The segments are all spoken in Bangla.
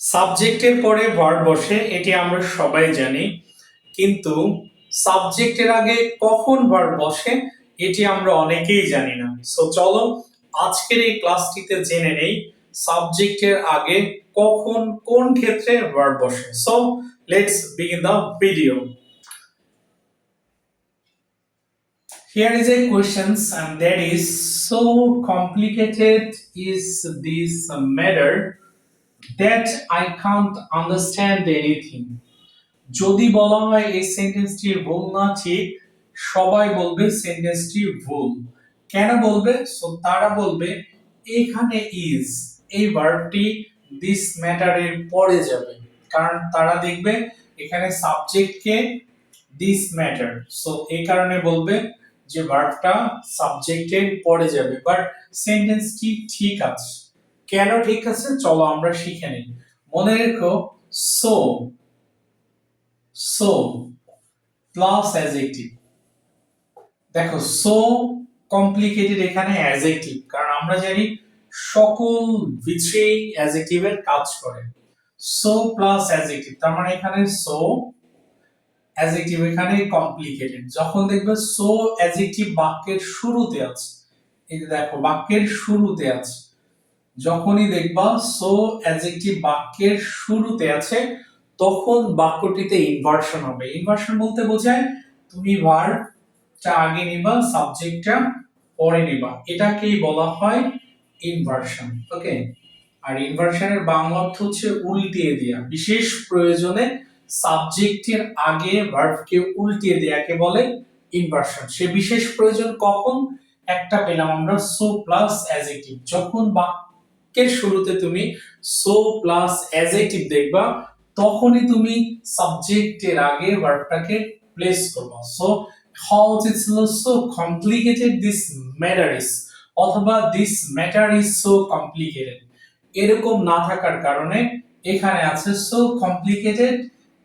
সাবজেক্টের পরে ভার্ব বসে, এটি আমরা সবাই জানি। কিন্তু সাবজেক্টের আগে কখন ভার্ব বসে, এটি আমরা অনেকেই জানি না। সো চলো আজকের এই ক্লাসটিতে জেনে নেই, সাবজেক্টের আগে কখন, কোন ক্ষেত্রে ভার্ব বসে। So let's begin the video Here is a question, and that is, so complicated is this matter? That I can't understand anything. যদি বলা হয় এই সেন্টেন্সটি ভুল না, ঠিক সবাই বলবে সেন্টেন্সটি ভুল। কেন বলবে? সো তারা বলবে, এখানে ইজ এই ভার্বটি দিস ম্যাটারের পরে যাবে। কারণ তারা দেখবে, এখানে সাবজেক্টকে দিস ম্যাটার সো এই কারণে বলবে যে ভার্বটা সাবজেক্টের পরে যাবে। বাট সেন্টেন্সটি ঠিক আছে। কেন ঠিক আছে? চলো আমরা শিখে নিই। মনে রেখো সো সো প্লাস অ্যাজেক্টিভ দেখো সো কমপ্লিকেটেড এখানে অ্যাজেক্টিভ কারণ আমরা জানি সকল ভিতরেই অ্যাজেক্টিভের কাজ করে। সো প্লাস অ্যাজেক্টিভ তার মানে এখানে সো অ্যাজেক্টিভ এখানে কমপ্লিকেটেড যখন দেখবে সো অ্যাজেক্টিভ বাক্যের শুরুতে আছে, এই যে দেখো, বাক্যের শুরুতে আছে। যখনই দেখবা সো অ্যাজেক্টিভ বাক্যের শুরুতে আছে, তখন বাক্যটিতে ইনভার্সন হবে। ইনভার্সন বলতে বোঝায়, তুমি ভার্বটা আগে নিবা সাবজেক্টটা পরে নিবা। এটাকেই বলা হয় ইনভার্সন ওকে আর ইনভার্সনের বাংলা অর্থ হচ্ছে উল্টিয়ে দেয়া। বিশেষ প্রয়োজনে সাবজেক্টের আগে ভার্বকে উল্টিয়ে দেয়াকে বলে ইনভার্সন সে বিশেষ প্রয়োজন কখন? একটা পেলাম আমরা সো প্লাস অ্যাজেক্টিভ যখন বাক্যের শুরুতে তুমি সো প্লাস অ্যাজেক্টিভ দেখবা, তখনই তুমি সাবজেক্টের আগে ভার্বটাকে প্লেস করবা। So how it's so complicated this matter is অথবা this matter is so complicated এরকম না থাকার কারণে এখানে আছে so complicated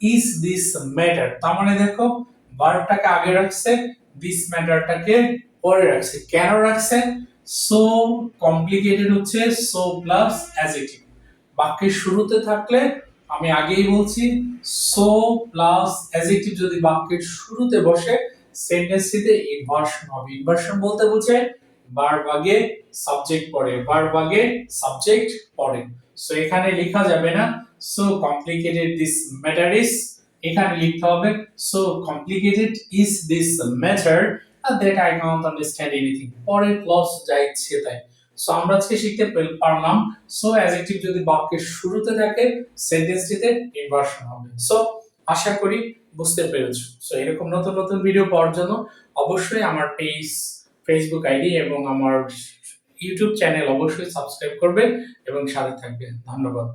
is this matter তার মানে দেখো ভার্বটাকে আগে রাখছে দিস ম্যাটারটাকে পরে রাখছে। কেন রাখছে? সো কমপ্লিকেটেড হচ্ছে সো প্লাস অ্যাজেক্টিভ বাক্যের শুরুতে থাকলে আমি আগেই বলছি সো প্লাস অ্যাজেক্টিভ যদি বাক্যের শুরুতে বসে সেন্টেন্সটিতে ইনভার্সন হবে। ইনভার্সন বলতে বোঝায় ভার্ব আগে সাবজেক্ট পড়ে ভার্ব আগে সাবজেক্ট পড়ে সো এখানে লেখা যাবে না। So complicated this matter is এখানে লিখতে হবে so complicated is this matter that I can't understand anything পরের ক্লজ যা ইচ্ছে তাই। সো আমরা আজকে শিখতে পারলাম। সো অ্যাডজেক্টিভ যদি বাক্যের শুরুতে থাকে সেন্টেন্সটিতে ইনভার্সন হবে। সো আশা করি বুঝতে পেরেছ। সো এরকম নতুন নতুন ভিডিও পাওয়ার জন্য অবশ্যই আমার পেজ ফেসবুক আইডি এবং আমার ইউটিউব চ্যানেল অবশ্যই সাবস্ক্রাইব করবে এবং সাথে থাকবে। ধন্যবাদ।